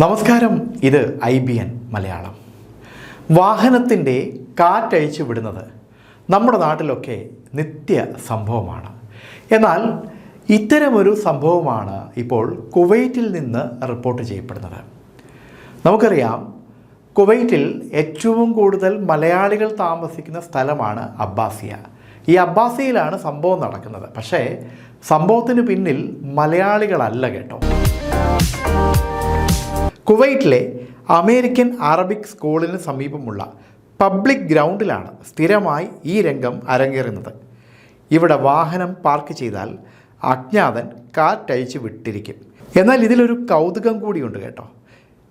നമസ്കാരം ഇത് I B N Malayalam. വാഹനത്തിന്റെ കാറ്റഴിച്ചു വിടുന്നത് നമ്മുടെ നാട്ടിലൊക്കെ നിത്യ സംഭവമാണ്. എന്നാൽ ഇത്തരമൊരു സംഭവമാണ് ഇപ്പോൾ കുവൈറ്റിൽ നിന്ന് റിപ്പോർട്ട് ചെയ്യപ്പെടുന്നത്. നമുക്കറിയാം കുവൈറ്റിൽ ഏറ്റവും കൂടുതൽ മലയാളികൾ താമസിക്കുന്ന സ്ഥലമാണ് അബ്ബാസിയ. ഈ അബ്ബാസിയയിലാണ് സംഭവം നടക്കുന്നത്. പക്ഷേ സംഭവത്തിന് പിന്നിൽ മലയാളികളല്ല കേട്ടോ. കുവൈറ്റിലെ അമേരിക്കൻ അറബിക് സ്കൂളിന് സമീപമുള്ള പബ്ലിക് ഗ്രൗണ്ടിലാണ് സ്ഥിരമായി ഈ രംഗം അരങ്ങേറുന്നത്. ഇവിടെ വാഹനം പാർക്ക് ചെയ്താൽ അജ്ഞാതൻ കാറ്റഴിച്ച് വിട്ടിരിക്കും. എന്നാൽ ഇതിലൊരു കൗതുകം കൂടിയുണ്ട് കേട്ടോ.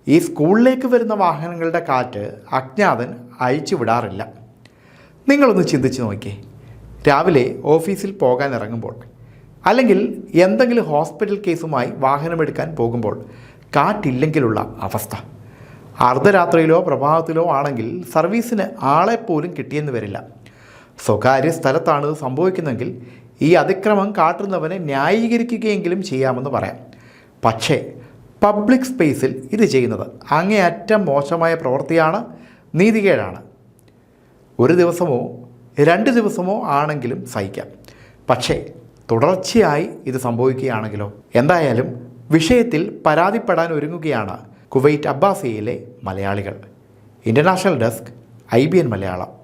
ഈ സ്കൂളിലേക്ക് വരുന്ന വാഹനങ്ങളുടെ കാറ്റ് അജ്ഞാതൻ അയച്ചു വിടാറില്ല. നിങ്ങളൊന്ന് ചിന്തിച്ച് നോക്കിയേ. രാവിലെ ഓഫീസിൽ പോകാൻ ഇറങ്ങുമ്പോൾ അല്ലെങ്കിൽ എന്തെങ്കിലും ഹോസ്പിറ്റൽ കേസുമായി വാഹനമെടുക്കാൻ പോകുമ്പോൾ കാറ്റില്ലെങ്കിലുള്ള അവസ്ഥ. അർദ്ധരാത്രിയിലോ പ്രഭാതത്തിലോ ആണെങ്കിൽ സർവീസിന് ആളെപ്പോലും കിട്ടിയെന്ന് വരില്ല. സ്വകാര്യ സ്ഥലത്താണ് സംഭവിക്കുന്നതെങ്കിൽ ഈ അതിക്രമം കാട്ടുന്നവനെ ന്യായീകരിക്കുകയെങ്കിലും ചെയ്യാമെന്ന് പറയാം. പക്ഷേ പബ്ലിക് സ്പേസിൽ ഇത് ചെയ്യുന്നത് അങ്ങേയറ്റം മോശമായ പ്രവൃത്തിയാണ് നീതികേടാണ്. ഒരു ദിവസമോ രണ്ട് ദിവസമോ ആണെങ്കിലും സഹിക്കാം. പക്ഷേ തുടർച്ചയായി ഇത് സംഭവിക്കുകയാണെങ്കിലോ? എന്തായാലും വിഷയത്തിൽ പരാതിപ്പെടാൻ ഒരുങ്ങുകയാണ് കുവൈറ്റ് അബ്ബാസിയയിലെ മലയാളികൾ. International desk I Malayalam.